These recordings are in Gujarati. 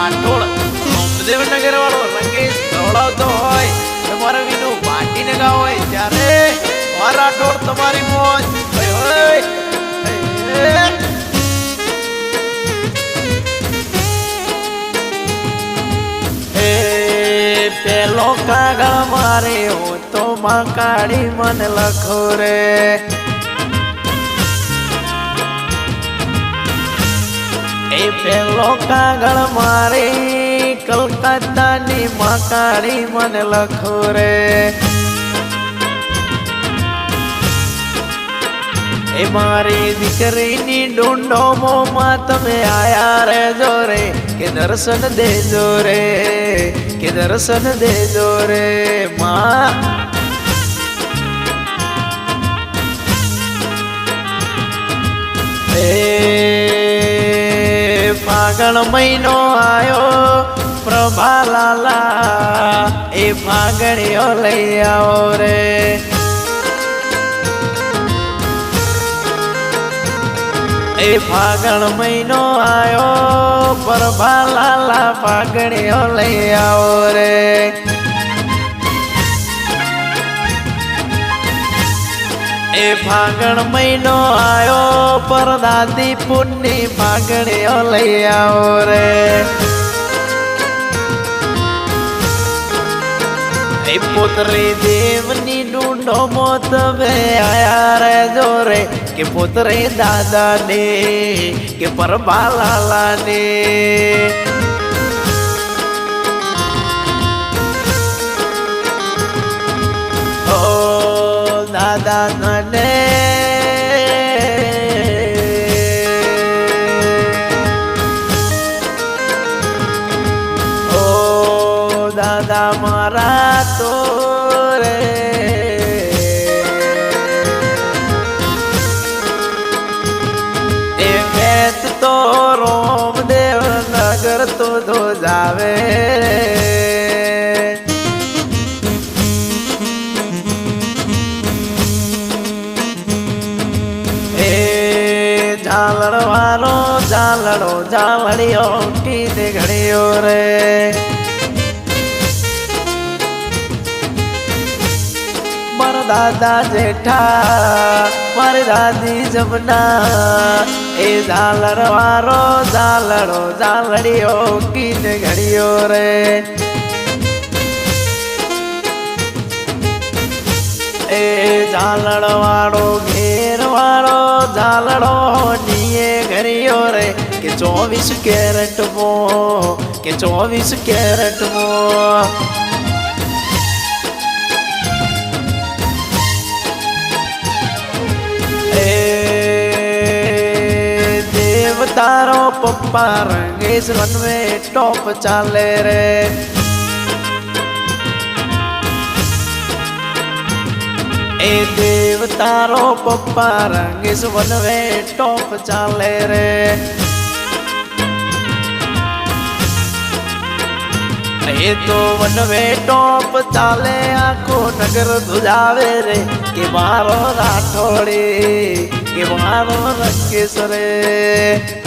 રાઠોડ સોમદેવનગર વાળો રંગેશ દોડાવતો હોય, તમારે વિનું પાટીને ગાવ હોય, ત્યારે રાઠોડ તમારી મોજ. પેલો કાગળ મારે, હું તો માં કાઢી મને લખો રે. એ પેલો કાગળ મારે કલકત્તાની માં કાઢી મને લખો રે. એ મારી દીકરીની ડુંડોમોમાં તમે આયા રે જોરે કે દર્શન દેજો રે, કે દર્શન દેજો રે, માં. એ ફાગણ મહિનો આવ્યો પ્રભા લાલા એ ફાગણીઓ લઈ આવો રે. એ ફાગણ મહિનો આવ્યો પ્રભા લાલા ફાગણીઓ લઈ આવો રે. એ ફાગણ મહિનો આયો પરદાદી પુણ્ય ફાગણીઓ લઈ આવો રે. એ પુત્રી દેવની ડુંડો મોત વે આયા રે જોરે કે પુત્રી દાદા ને કે પરબા લાલા ને ઓ દાદા એ ઝાલડ વાળો ઝાલડો ઝાલડીઓ કીધે ઘડીઓ રે. મારા દાદા જેઠા, મારી દાદી જમના, એ ઝાલર વાળો ઝાલડો ઝાલડીઓ કીધે ઘડીઓ રે. એ ઝાલડ વાળો ઘેર નીએ ઘરિયો રે કે ચોવીસ કેરેટ મો કે ચોવીસ કેરેટ મો એ તારો પપ્પા રંગેશ રનવે ટોપ ચાલે રે એ દેવ તારો પપ્પા રંગીશ વનવે ટોપ ચાલે રે. એ તો વનવે ટોપ ચાલે, આખો નગર ધુજાવે રે. કે મારો રાઠોડે, કે મારો રંગેશ રે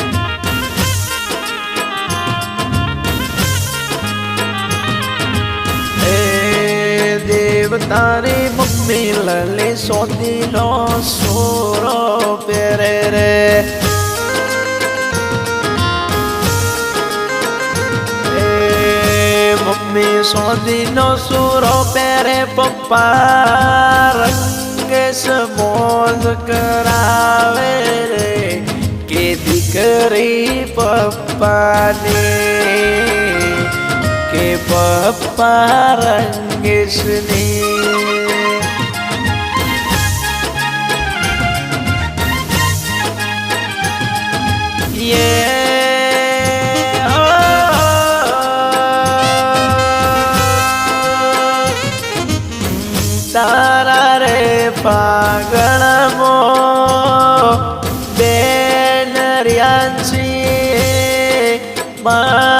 દેવ તારી મમ્મી લલે સોદીનો સોરો પેરે રે. મમ્મી સોદીનો સુરો પેરે પપ્પા રંગેશ મોજ કરાવે રે. કે દીકરી પપ્પાની કે પપ્પા રંગેશની. તારા રે પાગણમો બેન રિયાંશી મારવાડે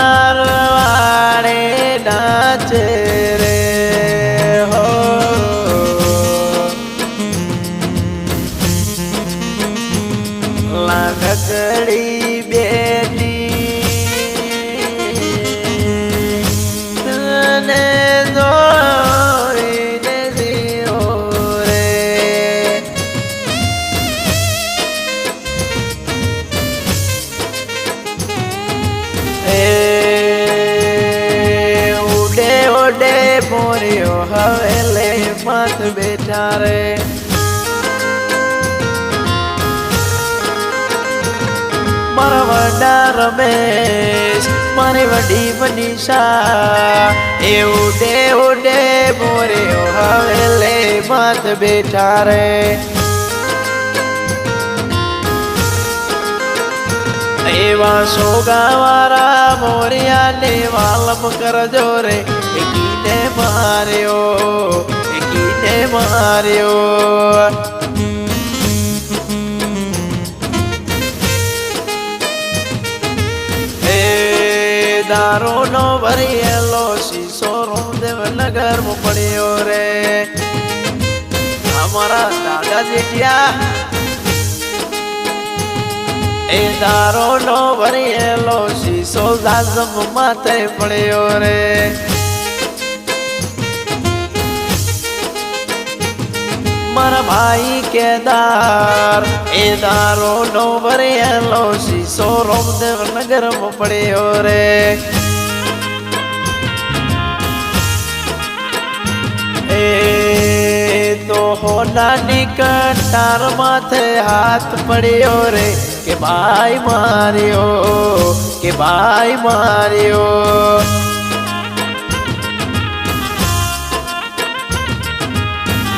મત બેઠા રે. મારા વડા રમેશ, મારી વડી મનીષા એ ઉડે ઉડે મોર્યો હવે લે મત બેઠા રે. એવા સોગાવાળા મોરિયાને વાલમ કરજો રે એકીને માર્યો. એકીને માર્યો. દારૂનો ભરેલો શીશો દેવનગરમાં પડ્યો રે. અમારા દાદાજી ગયા એ દારો નો ભરેલો શીશો લાઝમ માથે પડ્યો રે. મારા ભાઈ કેદાર. એ દારો નો ભરેલો શીશો રોમદેવ નગર પડ્યો રે. તો હોનાની કટાર માથે હાથ પડ્યો રે. કે ભાઈ માર્યો, કે ભાઈ માર્યો.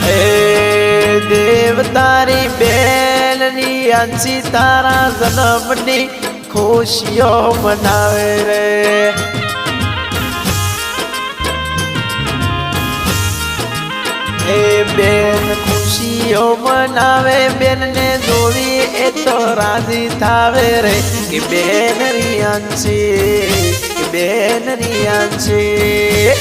એ દેવ તારી બેનની અંશી તારા જન્મની ખુશીઓ મનાવે રે. એ બેન, ખુશીઓ મનાવે, બેનને જોવી એ તો રાજી થાવે રે. કે બેન રિયાંશી કે બેન રિયાંશી મારા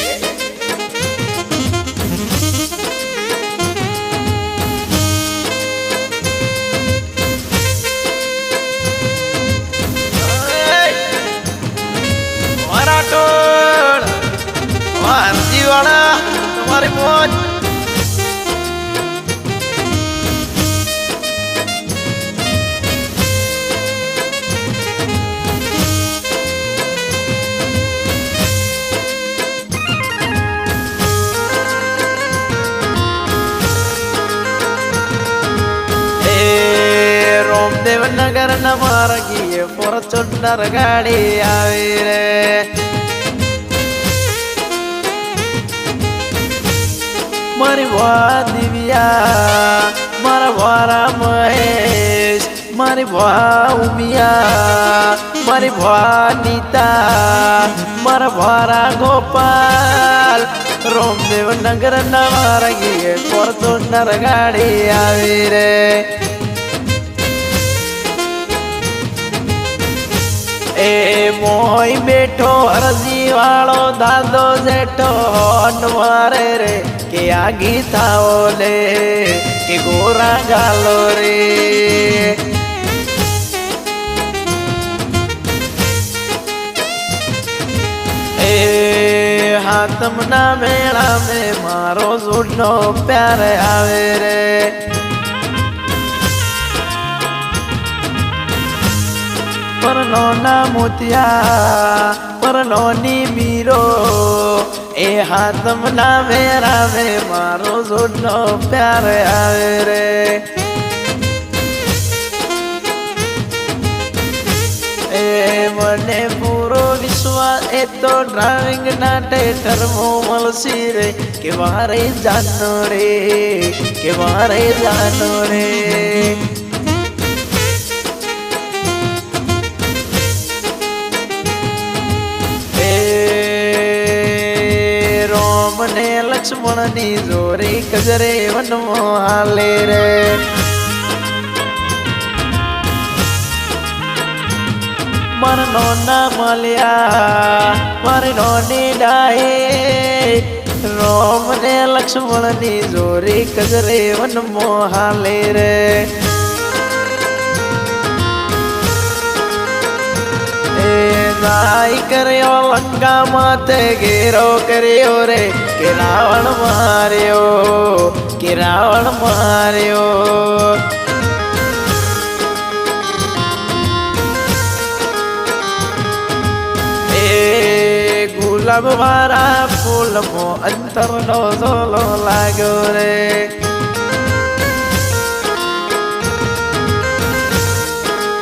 તમારી મોજ એ રોમદેવ નગર મારી વા દિવ્યા, મારા વારા મહેશ, મારી ભા ઉમિયા, મારી ભા નીતા, મારા ભારા ગોપાલ. રોમદેવ નગર ના માર્ગીએ ફોર્ચ્યુનર ગાડી આવી રે. એ મોય બેઠો હરજી વાળો દાદો જેઠો, અનવારે રે. કે આ ગીતાઓ લે કે ગોરા ગાલો રે. એ હાથમના મેળા મે મારો જૂનો પ્યાર આવે રે. પરનો ના મોતિયા પરનો ની મીરો એ હાથમ ના મેરા મે મારો જોડનો પ્યાર આવે રે. એ મને પૂરો વિશ્વાસ, એ તો ડ્રાઇવિંગ ના ટેટર મળશી રે. કે મારે જાનો રે કે મારે જાનો રે રોમ ને લક્ષ્મણની જોરી કજરે વનમો હાલે રે. મરનો ના મળ્યા મરનો ની ડાહે રોમ ને લક્ષ્મણની જોરી કજરે વનમો હાલે રે. કર્યો લંકા માથે ઘેરો કર્યો રે. કે રાવણ માર્યો, કે રાવણ માર્યો. ગુલાબ વાળા ફૂલમો અંતરનો ઝોલો લાગ્યો રે.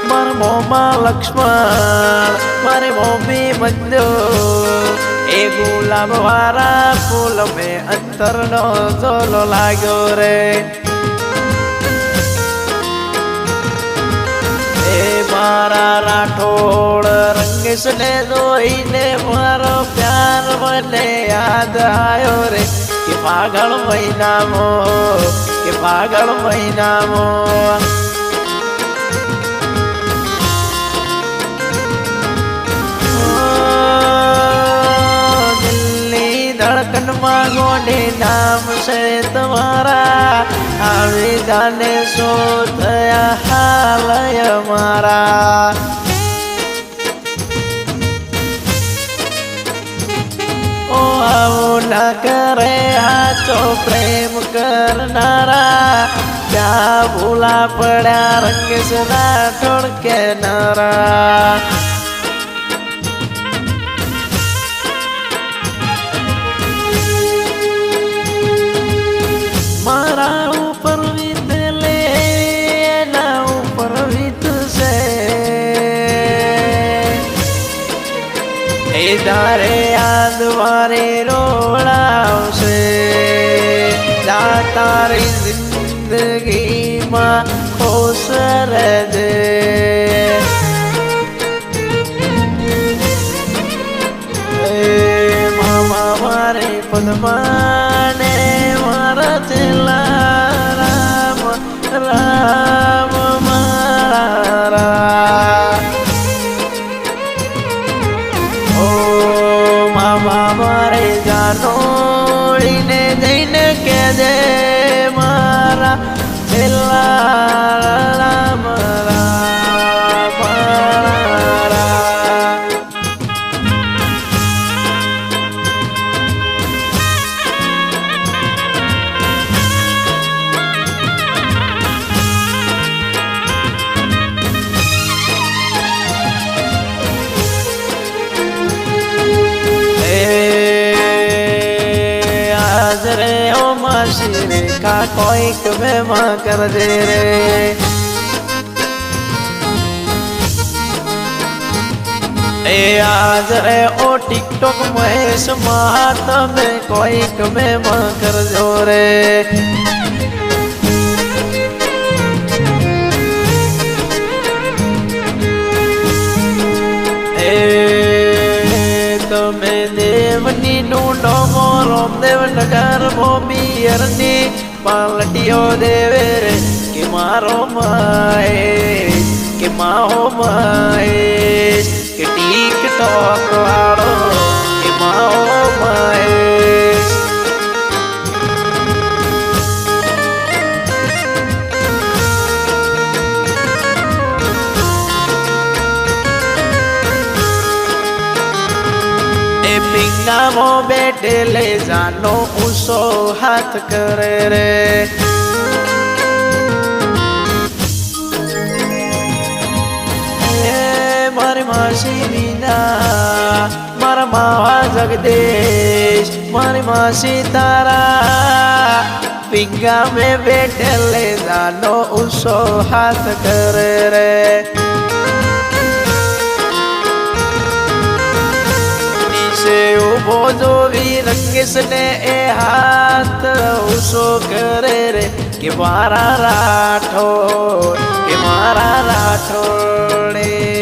મારા મોમાં લક્ષ્મણ, મારે મોમી બંધો એ ગુલાબ વાળા ફૂલ મેં અંતરનો ઝોલો લાગ્યો રે. એ મારા રાઠોડ રંગેશ ને જોઈને મારો પ્યાર મને યાદ આવ્યો રે. કે પાગળ મહિનામો, કે પાગળ મહિનામો. ધડકનમાં ગોડે નામ છે તમારા. આવી ગાને શું થયા હાલય મારા ઓ આવો ના કરે હાચો પ્રેમ કરનારા. ક્યાં ભૂલા પડ્યા રંગ સદા ઠોડકે નારા. તારે મારે રોડાવશે જા તારી જિંદગીમાં ખુશ રહેજે. એ રે કોઈક બેમાં કરજે રે. એ આજ રે ઓ ટિકટોક મહેશમાં તમે કોઈક બેમાં કરજો રે. તમે દેવની નું ડોમો રોમદેવ નગર મોબિયરની પાલટીઓ દેવે રે કે મારો મહેશ કે માહો મહેશ કે ટીકટોક વાળો પિંગામો બેટે લે જાનો ઉસો હાથ કરે રે. મારી માસી વિના મારા માવા જગદેશ મારી માસી તારા. પિંગા મે બેટે લે જાનો ઉસો હાથ કરે રે. ઊભો જોવી રંગેશ ને એ હાથ ઉસો કરે રે કે મારા રાઠો કે મારા રાઠોડે.